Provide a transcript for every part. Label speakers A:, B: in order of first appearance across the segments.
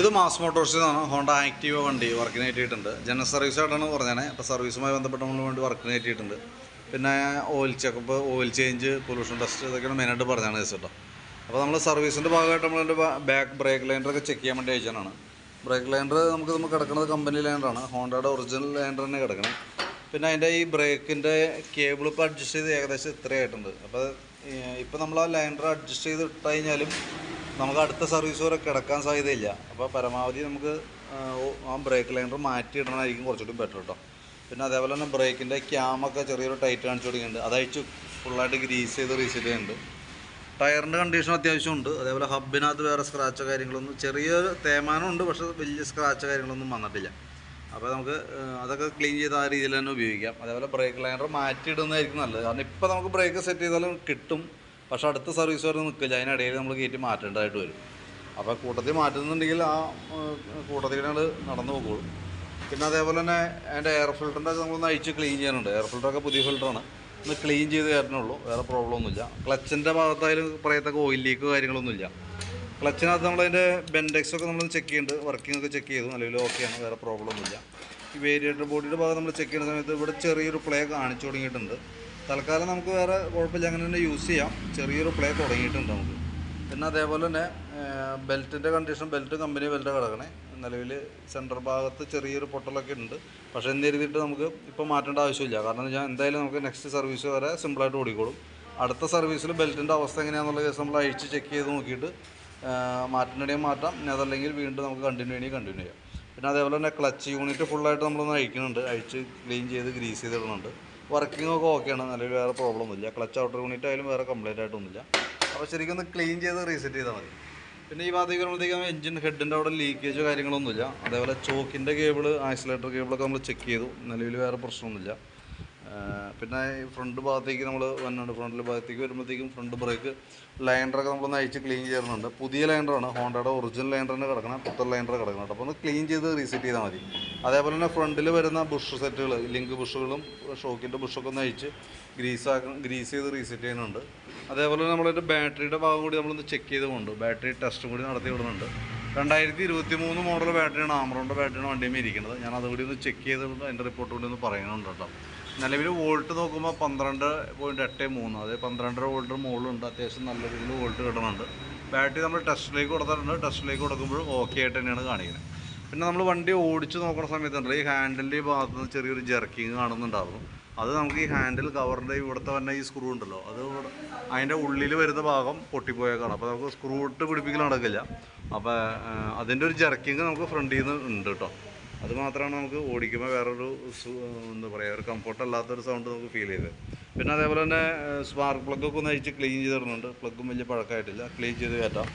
A: ഇത് മാസ് മോട്ടോഴ്സിൽ നിന്നാണ് Honda Activa വണ്ടി വർക്കിന് കയറ്റിയിട്ടുണ്ട് ജനറൽ സർവീസ് ആയിട്ടാണ് പറഞ്ഞത്. അപ്പോൾ സർവീസുമായി ബന്ധപ്പെട്ട നമ്മൾ വേണ്ടി വർക്കിന് കയറ്റിയിട്ടുണ്ട് പിന്നെ oil checkup oil change pollution test ഇതൊക്കെയാണ് മെയിനായിട്ട് പറഞ്ഞാണ് കേസ് കേട്ടോ. അപ്പോൾ നമ്മൾ സർവീസിന്റെ ഭാഗമായിട്ട് നമ്മളതിന്റെ ബാക്ക് ബ്രേക്ക് ലൈൻഡറൊക്കെ ചെക്ക് ചെയ്യാൻ വേണ്ടി അയച്ചാണ് ബ്രേക്ക് ലൈൻഡർ നമുക്ക് നമുക്ക് കിടക്കുന്നത് കമ്പനി ലൈൻഡറാണ് ഹോണ്ടയുടെ ഒറിജിനൽ ലൈൻഡർ തന്നെ കിടക്കണം. പിന്നെ അതിന്റെ ഈ ബ്രേക്കിന്റെ കേബിൾ ഇപ്പോൾ അഡ്ജസ്റ്റ് ചെയ്ത് ഏകദേശം ഇത്രയായിട്ടുണ്ട്. അപ്പോൾ ഇപ്പോൾ നമ്മൾ ആ ലൈൻഡർ അഡ്ജസ്റ്റ് ചെയ്ത് ഇട്ട് കഴിഞ്ഞാലും നമുക്ക് അടുത്ത സർവീസ് വരെ കിടക്കാൻ സാധ്യതയില്ല. അപ്പോൾ പരമാവധി നമുക്ക് ആ, ബ്രേക്ക് ലൈൻഡർ മാറ്റി ഇടണമായിരിക്കും കുറച്ചുകൂടി ബെറ്റർ കേട്ടോ പിന്നെ അതേപോലെ തന്നെ ബ്രേക്കിന്റെ ക്യാമൊക്കെ ചെറിയൊരു ടൈറ്റ് കാണിച്ചു തുടങ്ങിയിട്ടുണ്ട് അതയച്ചു ഫുള്ളായിട്ട് ഗ്രീസ് ചെയ്ത് റീസെറ്റ് ചെയ്യുന്നുണ്ട്. ടയറിന്റെ കണ്ടീഷൻ അത്യാവശ്യമുണ്ട് അതേപോലെ ഹബിനകത്ത് വേറെ സ്ക്രാച്ചോ കാര്യങ്ങളൊന്നും ചെറിയൊരു തേമാനം ഉണ്ട്. പക്ഷേ വലിയ സ്ക്രാച്ചോ കാര്യങ്ങളൊന്നും വന്നിട്ടില്ല. അപ്പോൾ നമുക്ക് അതൊക്കെ ക്ലീൻ ചെയ്ത് ആ രീതിയിൽ തന്നെ ഉപയോഗിക്കാം. അതേപോലെ ബ്രേക്ക് ലൈനർ മാറ്റിയിടുന്നതായിരിക്കും നല്ലത്. കാരണം ഇപ്പോൾ നമുക്ക് ബ്രേക്ക് സെറ്റ് ചെയ്താലും കിട്ടും. പക്ഷേ അടുത്ത സർവീസ് വരെ നിൽക്കില്ല. അതിനിടയിൽ നമ്മൾ കയറ്റി മാറ്റേണ്ടതായിട്ട് വരും. അപ്പോൾ കൂട്ടത്തിൽ മാറ്റുന്നുണ്ടെങ്കിൽ ആ കൂട്ടത്തിൽ ഞങ്ങൾ നടന്നു പോകുള്ളൂ പിന്നെ അതേപോലെ തന്നെ അതിന്റെ എയർ ഫിൽറ്ററിന്റെ നമ്മളൊന്ന് അഴിച്ച് ക്ലീൻ ചെയ്യാനുണ്ട്. എയർ ഫിൽറ്ററൊക്കെ പുതിയ ഫിൽറ്ററാണ് ഒന്ന് ക്ലീൻ ചെയ്ത് കയറണുള്ളൂ വേറെ പ്രോബ്ലം ഒന്നുമില്ല. ക്ലച്ചിന്റെ ഭാഗത്തായാലും പറയത്തക്ക ഓയിൽ ലീക്ക് കാര്യങ്ങളൊന്നുമില്ല. ക്ലച്ചിനകത്ത് നമ്മളതിന്റെ ബെൻഡെക്സ് ഒക്കെ നമ്മൾ ചെക്ക് ചെയ്യുന്നുണ്ട് വർക്കിംഗ് ഒക്കെ ചെക്ക് ചെയ്തു നിലവിൽ ഓക്കെയാണ് വേറെ പ്രോബ്ലം ഒന്നുമില്ല ഈ വേരിയേറ്റർ ബോഡിയുടെ ഭാഗം നമ്മൾ ചെക്ക് ചെയ്യുന്ന സമയത്ത് ഇവിടെ ചെറിയൊരു പ്ലേ കാണിച്ചു തുടങ്ങിയിട്ടുണ്ട്. തൽക്കാലം നമുക്ക് വേറെ കുഴപ്പമില്ല. അങ്ങനെ തന്നെ യൂസ് ചെയ്യാം. ചെറിയൊരു പ്ലേ തുടങ്ങിയിട്ടുണ്ട് നമുക്ക്. പിന്നെ അതേപോലെ തന്നെ ബെൽറ്റിന്റെ കണ്ടീഷൻ ബെൽറ്റ് കമ്പനി ബെൽറ്റ് കിടക്കണേ. നിലവിൽ സെന്റർ ഭാഗത്ത് ചെറിയൊരു പൊട്ടലൊക്കെ ഉണ്ട്. പക്ഷേ എന്ത് എഴുതിയിട്ട് നമുക്ക് ഇപ്പോൾ മാറ്റേണ്ട ആവശ്യമില്ല. കാരണം ഞാൻ എന്തായാലും നമുക്ക് നെക്സ്റ്റ് സർവീസ് വരെ സിമ്പിളായിട്ട് ഓടിക്കോളും. അടുത്ത സർവീസിൽ ബെൽറ്റിന്റെ അവസ്ഥ എങ്ങനെയാണെന്നുള്ള കേസ് നമ്മൾ അഴിച്ച് ചെക്ക് ചെയ്ത് നോക്കിയിട്ട് മാറ്റേണ്ടേ മാറ്റാം. ഇനി അതല്ലെങ്കിൽ വീണ്ടും നമുക്ക് കണ്ടിന്യൂ ചെയ്യണമെങ്കിൽ കണ്ടിന്യൂ ചെയ്യാം. പിന്നെ അതേപോലെ തന്നെ ക്ലച്ച് യൂണിറ്റ് ഫുള്ളായിട്ട് നമ്മളൊന്ന് അഴിക്കുന്നുണ്ട്. അഴിച്ച് ക്ലീൻ ചെയ്ത് ഗ്രീസ് ചെയ്തിടുന്നുണ്ട്. വർക്കിംഗ് ഒക്കെ ഓക്കെയാണ് നിലവിൽ വേറെ പ്രോബ്ലം ഒന്നുമില്ല. ക്ലച്ച് ഔട്ടർ യൂണിറ്റ് ആയാലും വേറെ കംപ്ലൈന്റ് ആയിട്ടൊന്നുമില്ല അപ്പോൾ ശരിക്കും ഒന്ന് ക്ലീൻ ചെയ്ത് റീസെറ്റ് ചെയ്താൽ മതി. പിന്നെ ഈ ഭാഗത്തേക്ക് വരുമ്പോഴത്തേക്കും എഞ്ചിൻ ഹെഡിന്റെ അവിടെ ലീക്കേജോ കാര്യങ്ങളൊന്നുമില്ല അതേപോലെ ചോക്കിന്റെ കേബിൾ ആക്സിലേറ്റർ കേബിളൊക്കെ നമ്മൾ ചെക്ക് ചെയ്തു. നിലവിൽ വേറെ പ്രശ്നമൊന്നുമില്ല. പിന്നെ ഫ്രണ്ട് ഭാഗത്തേക്ക് നമ്മൾ വന്നുണ്ട് ഫ്രണ്ടിൽ ഭാഗത്തേക്ക് വരുമ്പോഴത്തേക്കും ഫ്രണ്ട് ബ്രേക്ക് ലൈൻഡറൊക്കെ നമ്മളൊന്ന് അയച്ച് ക്ലീൻ ചെയ്യുന്നുണ്ട്. പുതിയ ലൈൻഡറാണ് ഹോണ്ടയുടെ ഒറിജിനൽ ലൈനറിന് കിടക്കണം. പുത്തൻ ലൈൻഡർ കിടക്കണം അപ്പോൾ ഒന്ന് ക്ലീൻ ചെയ്ത് റീസെറ്റ് ചെയ്താൽ മതി. അതേപോലെ തന്നെ ഫ്രണ്ടിൽ വരുന്ന ബുഷ് സെറ്റുകൾ ലിങ്ക് ബുഷുകളും ഷോക്കിന്റെ ബുഷൊക്കെ ഒന്ന് അയച്ച് ഗ്രീസ് ആക്കണം ഗ്രീസ് ചെയ്ത് റീസെറ്റ് ചെയ്യുന്നുണ്ട്. അതേപോലെ നമ്മളൊരു ബാറ്ററിയുടെ ഭാഗം കൂടി നമ്മളൊന്ന് ചെക്ക് ചെയ്തുകൊണ്ട് ബാറ്ററി ടെസ്റ്റും കൂടി നടത്തി വിടുന്നുണ്ട്. രണ്ടായിരത്തി ഇരുപത്തി മൂന്ന് മോഡൽ ബാറ്ററിയാണ് ആമറോണിന്റെ ബാറ്ററിയാണ് വണ്ടിയുമേ ഇരിക്കുന്നത്. ഞാൻ അതുകൂടി ഒന്ന് ചെക്ക് ചെയ്തുകൊണ്ട് അതിന്റെ റിപ്പോർട്ട് കൂടി ഒന്ന് പറയുന്നുണ്ട് കേട്ടോ. നിലവിൽ വോൾട്ട് നോക്കുമ്പോൾ പന്ത്രണ്ട് പോയിന്റ് എട്ട് മൂന്ന്. അതായത് പന്ത്രണ്ടര വോൾട്ട് മുകളിലുണ്ട് അത്യാവശ്യം നല്ല രീതിയിൽ വോൾട്ട് കിട്ടുന്നുണ്ട്. ബാറ്ററി നമ്മൾ ടെസ്റ്റിലേക്ക് കൊടുത്തിട്ടുണ്ട്. ടെസ്റ്റിലേക്ക് കൊടുക്കുമ്പോഴും ഓക്കെ ആയിട്ട് തന്നെയാണ് കാണിക്കുന്നത്. പിന്നെ നമ്മൾ വണ്ടി ഓടിച്ച് നോക്കുന്ന സമയത്തുണ്ടല്ലോ ഈ ഹാൻഡിലിന്റെ ഭാഗത്ത് നിന്ന് ചെറിയൊരു ജെർക്കിങ് കാണുന്നുണ്ടായിരുന്നു. അത് നമുക്ക് ഈ ഹാൻഡിൽ കവറിന്റെ ഇവിടുത്തെ തന്നെ ഈ സ്ക്രൂ ഉണ്ടല്ലോ. അത് അതിന്റെ ഉള്ളിൽ വരുന്ന ഭാഗം പൊട്ടിപ്പോയേക്കാണ്. അപ്പോൾ നമുക്ക് സ്ക്രൂ ഇട്ട് പിടിപ്പിക്കൽ നടക്കില്ല. അപ്പോൾ അതിന്റെ ഒരു ജർക്കിങ് നമുക്ക് ഫ്രണ്ടിൽ നിന്ന് ഉണ്ട് കേട്ടോ അത് മാത്രമാണ് നമുക്ക് ഓടിക്കുമ്പോൾ വേറൊരു എന്താ പറയുക ഒരു കംഫർട്ട് അല്ലാത്തൊരു സൗണ്ട് നമുക്ക് ഫീൽ ചെയ്തത് പിന്നെ അതേപോലെ തന്നെ സ്പാർക്ക് പ്ലഗൊക്കെ ഒന്ന് അഴിച്ച് ക്ലീൻ ചെയ്ത് തരുന്നുണ്ട്. പ്ലഗും വലിയ പഴക്കമായിട്ടില്ല. ക്ലീൻ ചെയ്ത് കയറ്റാം.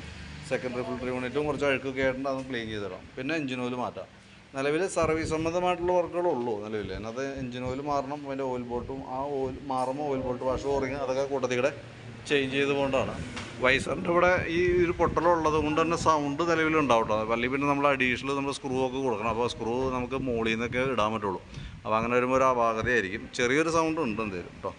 A: സെക്കൻഡറി ഫിൽറ്റർ യൂണിറ്റും കുറച്ച് അഴുക്കൊക്കെ ആയിട്ടുണ്ട് അതും ക്ലീൻ ചെയ്ത് തരാം. പിന്നെ എഞ്ചിൻ ഓയിൽ മാറ്റാം. നിലവിൽ സർവീസ് സംബന്ധമായിട്ടുള്ള വർക്കുകളേ ഉള്ളൂ നിലവിൽ അതിനകത്ത് എഞ്ചിൻ ഓയിൽ മാറണം അതിന്റെ ഓയിൽ ബോട്ടും ആ ഓയിൽ മാറുമ്പോൾ ഓയിൽ ബോട്ട് വാഷ് ഓറിങ് അതൊക്കെ കൂട്ടത്തിടെ ചേഞ്ച് ചെയ്തുകൊണ്ടാണ്. വൈസറിന്റെ ഇവിടെ ഈ ഒരു പൊട്ടലുള്ളത് കൊണ്ട് തന്നെ സൗണ്ട് നിലവിലുണ്ടാവും കേട്ടോ അല്ലെങ്കിൽ പിന്നെ നമ്മൾ അഡീഷണൽ നമ്മൾ സ്ക്രൂ ഒക്കെ കൊടുക്കണം. അപ്പോൾ സ്ക്രൂ നമുക്ക് മുകളിൽ നിന്നൊക്കെ ഇടാൻ പറ്റുള്ളൂ. അപ്പോൾ അങ്ങനെ വരുമ്പോൾ ഒരു അപാകതയായിരിക്കും. ചെറിയൊരു സൗണ്ട് ഉണ്ട് എന്തേലും കേട്ടോ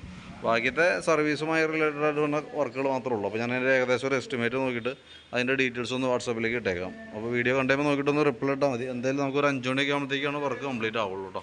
A: ബാക്കിയത്തെ സർവീസുമായി റിലേറ്റഡ് ആയിട്ടുള്ള വർക്കുകൾ മാത്രമേ ഉള്ളൂ. അപ്പോൾ ഞാൻ അതിന്റെ ഏകദേശം ഒരു എസ്റ്റിമേറ്റ് നോക്കിയിട്ട് അതിന്റെ ഡീറ്റെയിൽസ് ഒന്ന് വാട്സാപ്പിലേക്ക് ഇട്ടേക്കാം. അപ്പോൾ വീഡിയോ കണ്ടുമ്പോൾ നോക്കിയിട്ട് ഒന്ന് റിപ്ലൈ ഇട്ടാൽ മതി. എന്തായാലും നമുക്ക് ഒരു അഞ്ച് മണിയൊക്കെ ആകുമ്പോഴത്തേക്കാണ് വർക്ക് കംപ്ലീറ്റ് ആവുള്ളൂ കേട്ടോ